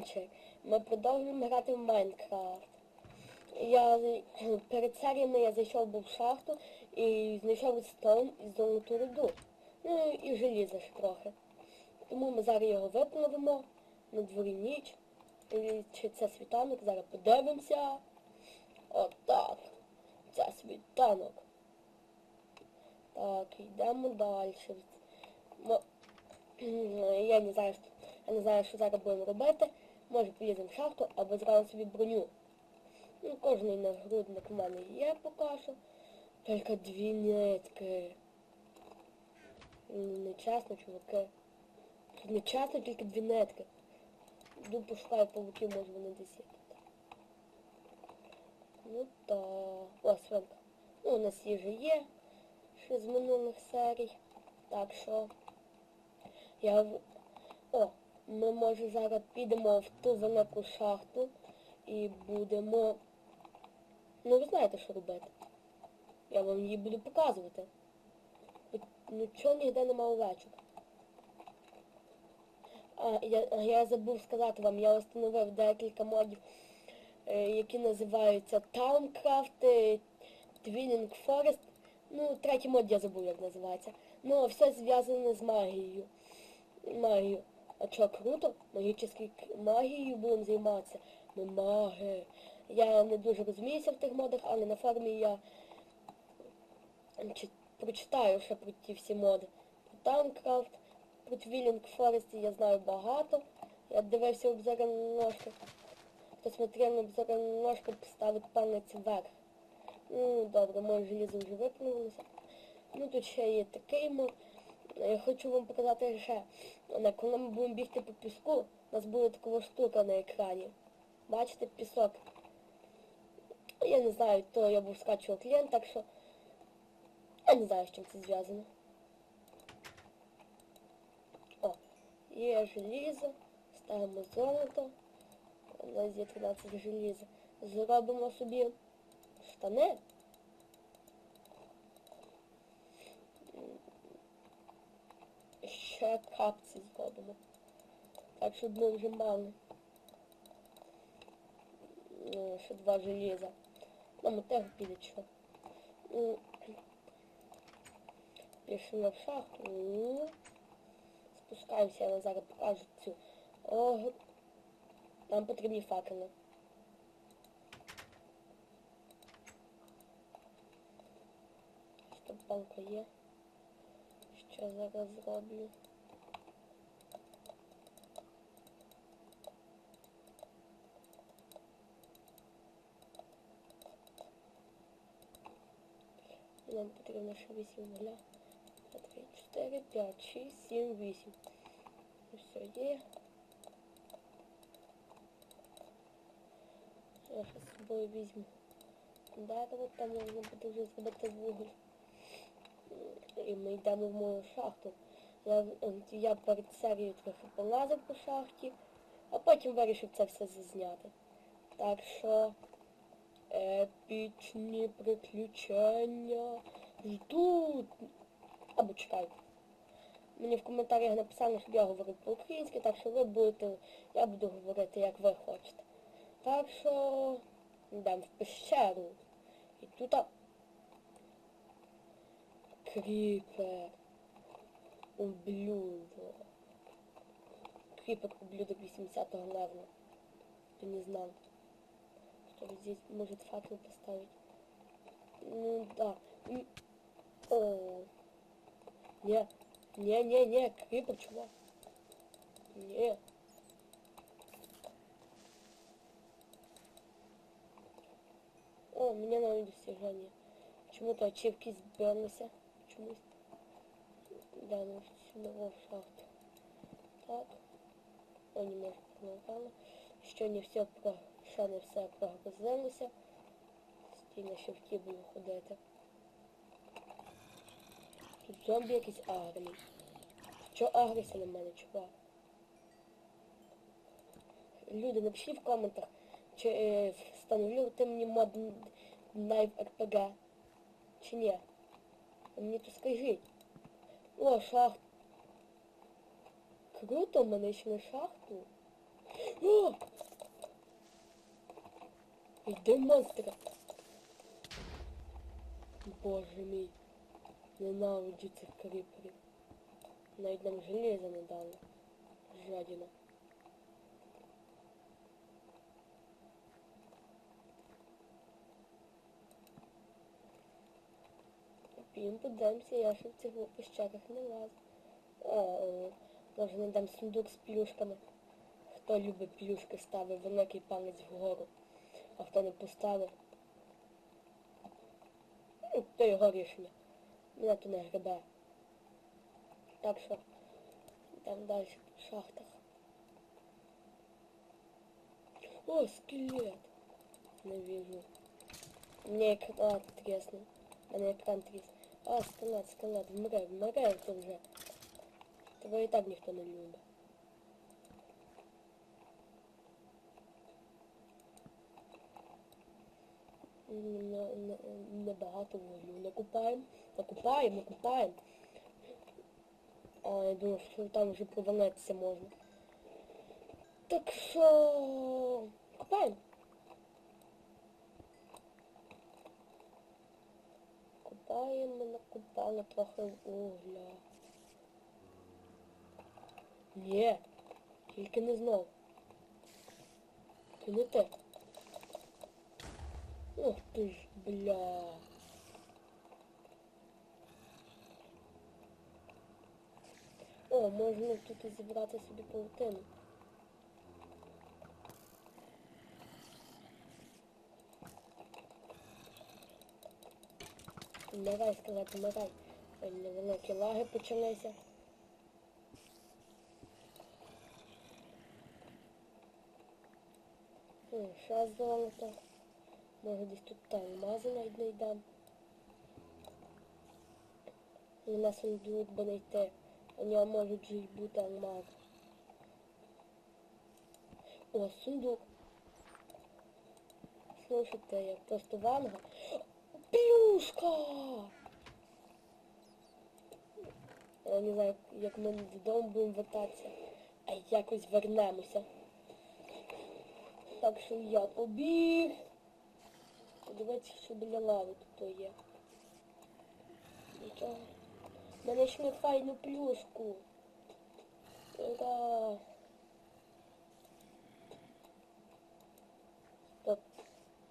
Ендерманчер. Ми продовжуємо грати в Майнкрафт. Я перед серіями я зайшов був в шахту і знайшов стоун і золоту руду. Ну і желізо ще трохи. Тому ми зараз його виплавимо. На дворі ніч. І Чи це світанок? Зараз подивимося. Отак. Це світанок. Так, йдемо далі. Я не знаю, я не знаю, що зараз будемо робити. Може поліземо в шахту або зразу собі броню. Ну, кожний нагрудник в мене є поки що. Тільки дві нитки. М, Нечесно, чуваки. Тут нечесно, тільки дві нитки. Йду пошукаю павуків, може вони десь є. Ну та. О, свинка. Ну, у нас їжа є. Ще з минулих серій. Так що. Я О, ми може зараз підемо в ту велику шахту і будемо... Ну ви знаєте, що робити. Я вам її буду показувати. Ну чого ніде нема овечок. А, я, я забув сказати вам, я встановив декілька модів, е, які називаються Towncraft, е, Twinning Forest. Ну, третій мод я забув, як називається. Ну, все зв'язане з магією. Магією. А що, круто? Магічною магією будемо займатися. Ми маги. Я не дуже розуміюся в тих модах, але на форумі я чи- прочитаю ще про ті всі моди. Про Towncraft, про Twilling Forest я знаю багато. Я дивився обзори на ножках. Хто смотрел на обзори на ножках, поставить палець вверх. Ну, добре, моє желізо вже виплювалося. Ну, тут ще є такий мод. Я хочу вам показати ще. Коли ми будемо бігти по піску, у нас буде така штука на екрані. Бачите, пісок. Я не знаю, то я був скачував клієнт, так що я не знаю, з чим це зв'язано. О, є желізо, ставимо золото. У нас є 13 желіза. Зробимо собі штани. Ще капці зробимо. Так, щоб ми вже мали. Ну, ще два желіза. Нам теж піде що. Пішли в шахту. Ну, Спускаємося, я зараз покажу цю. О, нам потрібні факели. Що палка є? Що зараз зроблю? Нам потрібно ще 8 нуля. 2, 3, 4, 5, 6, 7, 8. Все є. Я ще з собою візьму дерево, там можна буде вже зробити вуголь. І ми йдемо в мою шахту. Я, я перед серією трохи полазив по шахті, а потім вирішив це все зазняти. Так що епічні приключення ждуть. Або чекають. Мені в коментарях написали, щоб я говорив по-українськи, так що ви будете, я буду говорити, як ви хочете. Так що йдемо в пещеру. І тут кріпер. Ублюдок. Кріпер ублюдок 80-го левела. Кто не знал. Что здесь может факел поставить. Ну да. О. Не. Не, не, не, крипер, чувак. Не. О, мне новые достижения. Почему-то ачивки сберлися. Почему? Да, ну сюда в шахту. Так. О, немножко помогало. Ще не все про... Ще не все прогрузилося. Стій на шифті буду ходити. Тут зомбі якийсь агрний. Що агрися на мене, чувак? Люди, напишіть в коментах, чи е, встановив ти мені мод Knife RPG. Чи ні? Мені то скажіть. О, шахт. Круто, ми знайшли шахту. О! Йди монстра. Боже мій. Ненавиджу цих кріперів. Навіть нам железа не дали. Жадіна. Підемо подивимося, я ще в цих пещерах не лазу. О, о, може знайдемо сундук з плюшками. Хто любить плюшки, ставить великий палець вгору. А хто не поставив, ну, то його рішення. Мене то не гребе. Так що, йдемо далі по шахтах. О, скелет! Не вижу. Мне экран треснул. А не экран треснул. А, скелет, скелет, вмре, вмре це вже. Тебе і так ніхто не любить. Небагато вуглю. Накупаємо, накупаємо, накупаємо. А, я думав, що там вже провалитися можна. Так що... Купаємо. Купаємо, накупали трохи вугля. Ні, тільки не знов. Ти не те. Ух ти ж, бля. О, можна тут зібрати собі паутину. Вмирай, скелет, вмирай. Невеликі лаги почалися. О, ще золото. Може десь тут та алмази навіть знайдемо. І на сундук би знайти. У нього можуть й бути алмази. О, сундук. Слушайте, я просто ванга. Плюшка! Я не знаю, як ми додому будемо вертатися. А якось вернемося. Так що я побіг. Подивіться, що біля лави тут є. Нічого. Ми знайшли файну плюшку. Ура! Стоп.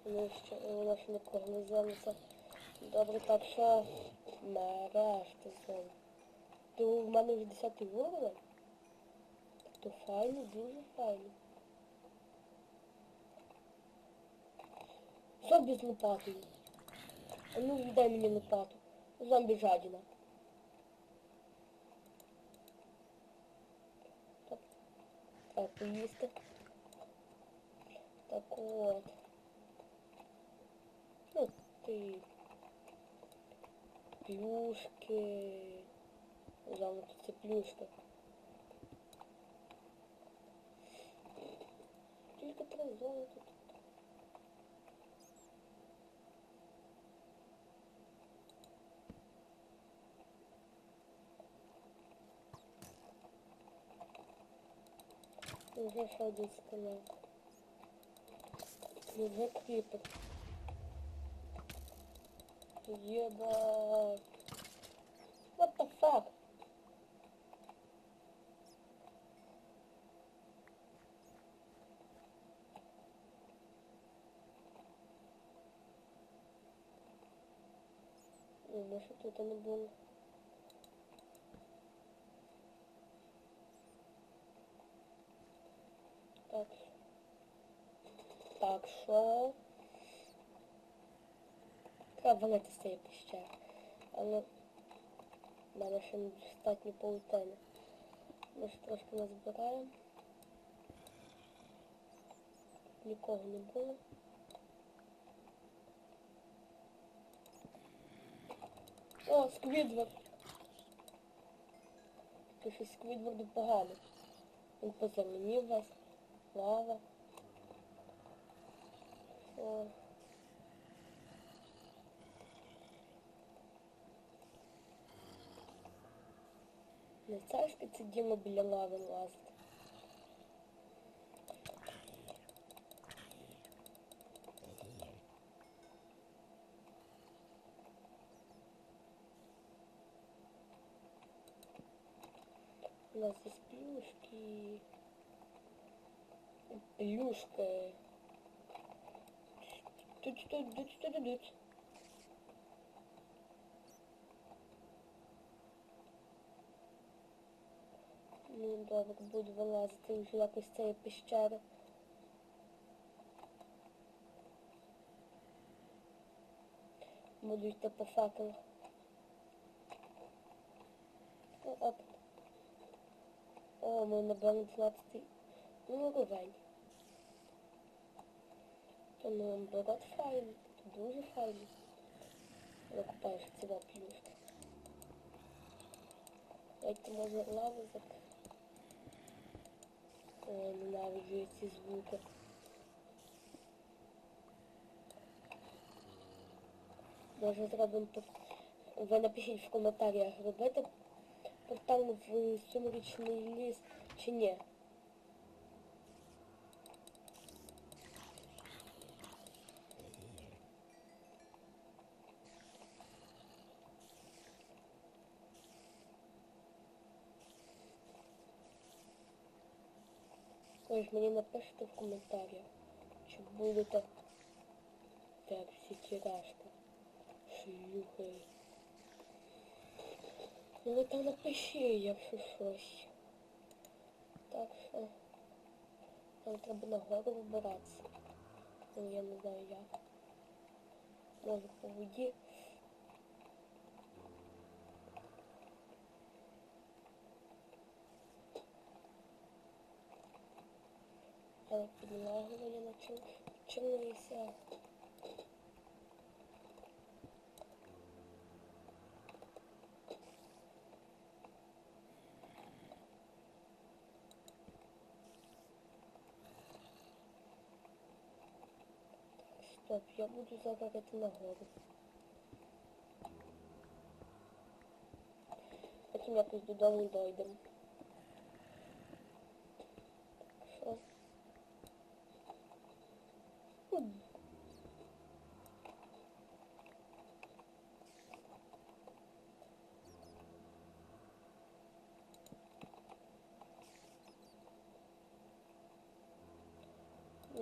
Ну ще, вона ще не прогнозилася. Добре, так що нарешті знову. То в мене вже 10 уровень. То файно, дуже файно. Зомбі з лопатою. А ну віддай мені лопату. Зомбі жадіна. Так, так поїсти. Так от. Ну ти. Плюшки. Главное тут це плюшка. Тільки три золота Уже ще один скелет. Уже кріпер. Ебать. What the fuck? Ну, може тут не було. Так. Що? Треба валити з цієї. Але в мене ще недостатньо паутини. Ми ж трошки назбираємо. Нікого не було. О, Сквідвард! Ти щось Сквідварду погано. Він позеленів весь. Лава. О. Не це діло біля лави лазити. У нас есть плюшки. Плюшка. Тут что, тут что, тут, тут. Ну, добре, буду вилазити вже якось з цієї пещери. Буду йти по факелах. О, оп. О, ми набрали 12 ну, рівень. То наоборот файний, то дуже файний. Викупаєш ціла плюшка. Як ти може лаву зак... О, ненавиджу я ці звуки. Може зробимо тут... Ви напишіть в коментарях, робити портал в сумеречний ліс чи ні. Ж мені напишете в коментарях, чи будете так всі тирашки. Шлюхи. Ну там напиши, якщо щось. Так що нам треба нагору вибиратися. Ну я не знаю як. Може по воді. Але підлагування на чому чомуся. Стоп, я буду забирати нагору. Потім якось додому дойдемо. Що? М.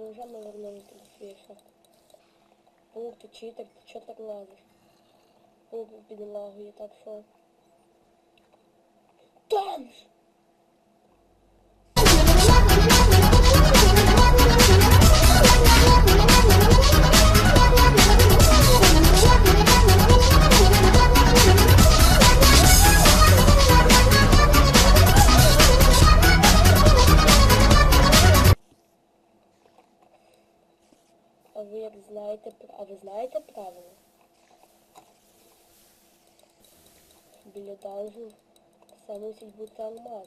Мы вернулись в свіжо? Паук, ти читер, чого так лазиш? Паук підлагує, так що... А ви як знаєте, а ви знаєте правила? Біля данжу все мусить бути алмаз.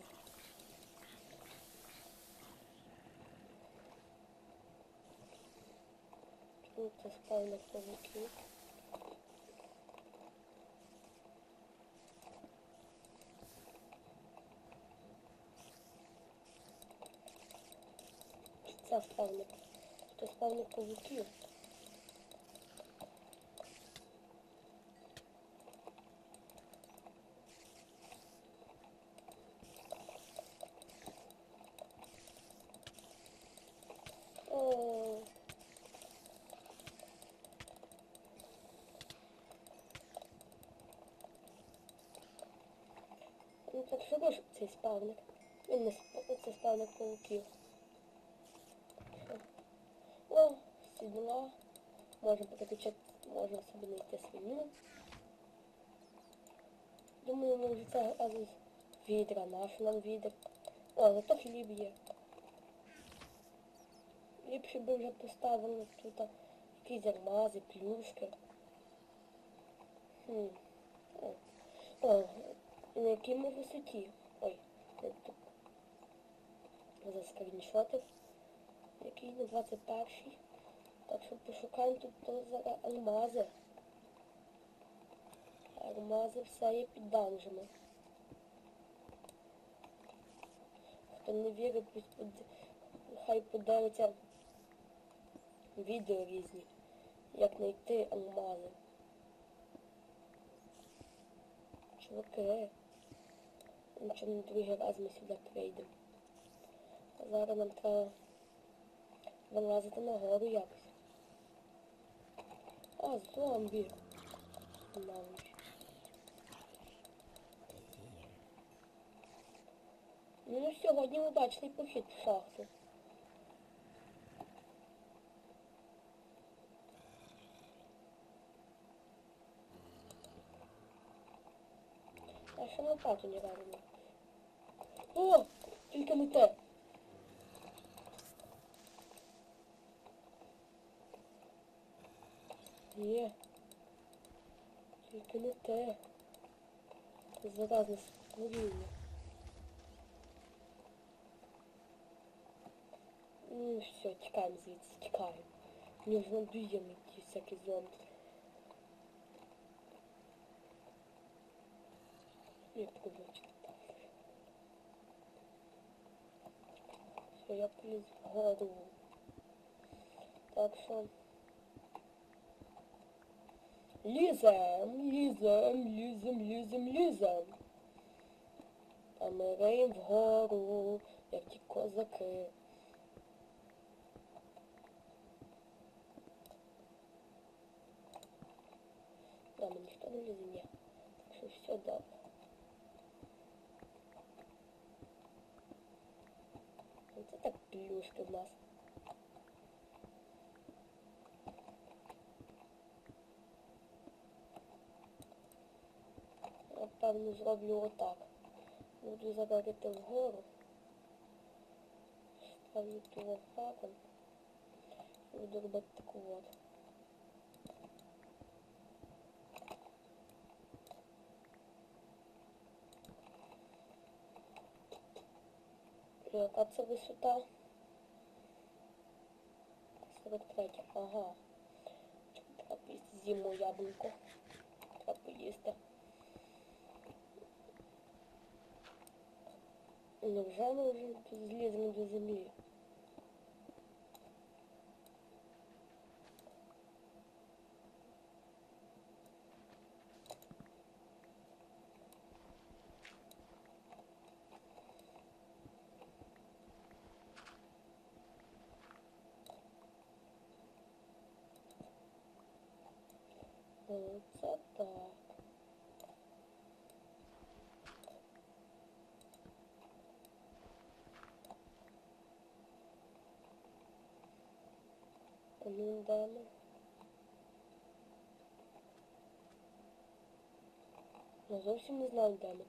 Чому це спавнер павуків? Це спавнер. Це спавнер Ну так ж цей спавник? Він не це спавник пауків. Що? О, сідла. Можна переключати, можна собі знайти свиню. Думаю, ми вже це аж відра, наш нам відер. О, зато хліб є. Ліпше би вже поставили тут якісь алмази, плюшки. Хм. О. О, на якій ми висоті? Ой, тут. Заскріншотив. Який на 21-й. Так що пошукаємо тут алмази. Алмази все є під данжами. Хто не вірить, хай подивиться відео різні, як знайти алмази. Чуваки, нічого на другий раз ми сюди прийдемо. А зараз нам треба вилазити на гору якось. А, зомбі. Навіщо? Ну, ну сьогодні удачний похід в шахту. А ще лопату не ранено. О! Тільки не те. Є. Тільки не те. Заразне створіння. Ну все, тікаємо звідси, тікаємо. Мені вже надоїли ті всякі зомби. Я пробачу. Все, я поліз вгору. Так що... Лізем, лізем, лізем, лізем, лізем. А ми реєм вгору, як ті козаки. Да, ми ніхто не лізе, ні. Так що все добре. Оце так плюшки в нас. Я певно зроблю отак. Буду заварити вгору. Ставлю ту факел. Буду робити таку от. Яка це висота? 43. Ага. Треба зиму яблуко. Треба поїсти. Невже ми вже зліземо до землі? Оце так. А ну де ми? Я зовсім не знаю, де ми.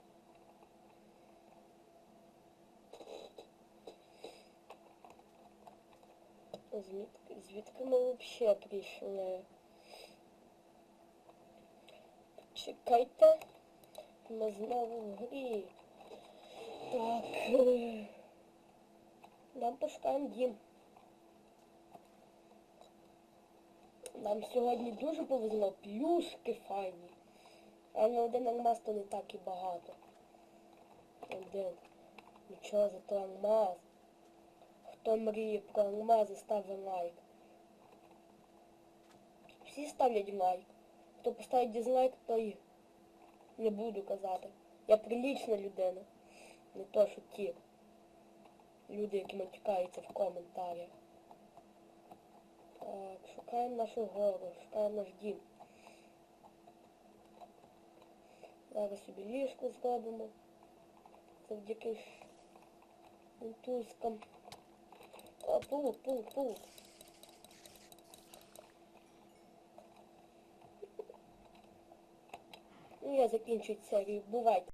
Звідки, звідки ми взагалі прийшли? Чекайте. Ми знову в грі. Так. е, Нам пошукаємо дім. Нам сьогодні дуже повезло. Плюшки файні. А на один алмаз то не так і багато. Один. Нічого за то алмаз. Хто мріє про алмази, ставить лайк. Всі ставлять лайк. Хто поставить дизлайк, той не буду казати. Я прилічна людина. Не то, що ті люди, які матюкаються в коментарях. Шукаємо нашу гору, шукаємо наш дім. Зараз собі ліжко зробимо. Завдяки мотузкам. О, паук, паук, паук. Ну, я закінчую серію. Бувайте.